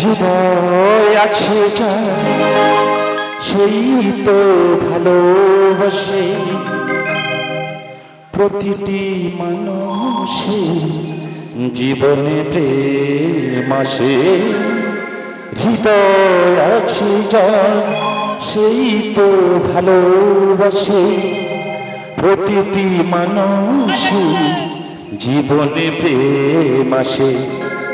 হৃদয় আছে সেই তো ভালোবাসে। প্রতিটি মানুষের জীবনে প্রেম আসে। হৃদয় আছে সেই তো ভালোবাসে। প্রতিটি মানুষের জীবনে প্রেম আসে।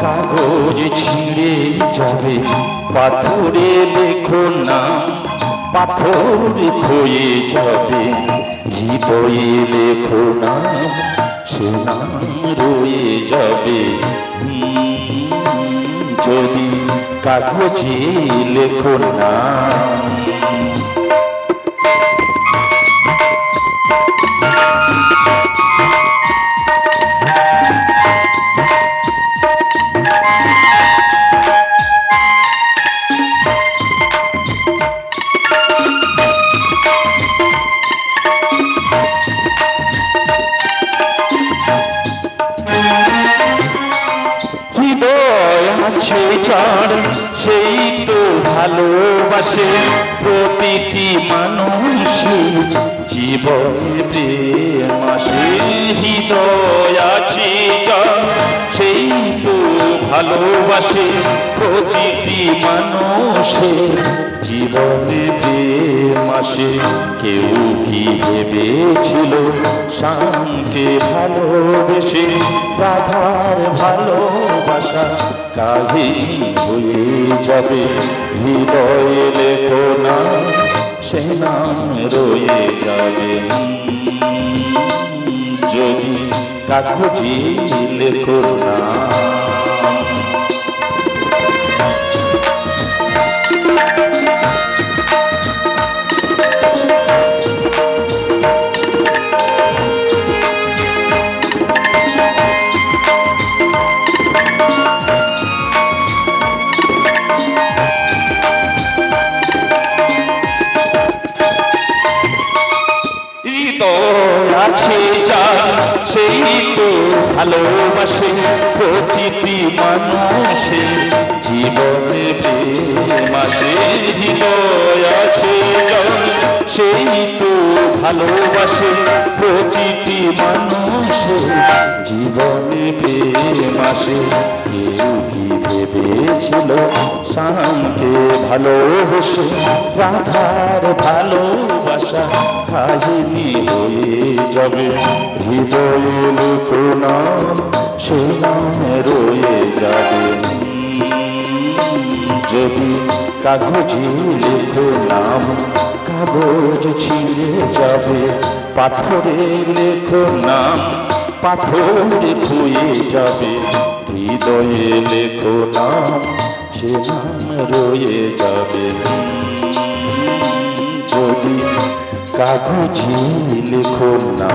কাগজ ছিঁড়ে যাবে। পাথরে লেখো না, পাথর ক্ষয়ে যাবে। হৃদয়ে লেখো না, সে নাম রয়ে যাবে। যদি কাগজে লেখো না। আছে যার সেই তো ভালোবাসে প্রতিটি মানুষ। জীবনে প্রেম আসে হৃদয়। ভালোবাসে প্রতিটি মানুষের জীবনে আসে কেউ কি ভেবেছিল শামকে ভালোবেসে? রাধার ভালোবাসা কাহিনী হয়ে যাবে। হৃদয়ে লেখো না, সে নাম রয়ে যাবে। যদি কাগজি লেখো না। আছে যার সেই তো ভালোবাসে প্রতিটি মানুষের জীবনে আসে হৃদয় আছে সেই তো ভালোবাসে প্রতিটি মানুষের জীবনে আসে কেউ কি ভেবেছিল শামকে ভালোবেসে, রাধার ভালোবাসা কাহিনী হয়ে যাবে। হৃদয়ে লুকো না সে নামে রয়ে যাবে। যদি কাগজে লেখো নাম, কাগজ ছিঁড়ে যাবে। পাথরে লেখো নাম, পাথরে খুয়ে যাবে। হৃদয়ে লেখো নাম সে নাম রয়ে যাবে। কাগজে লিখো না।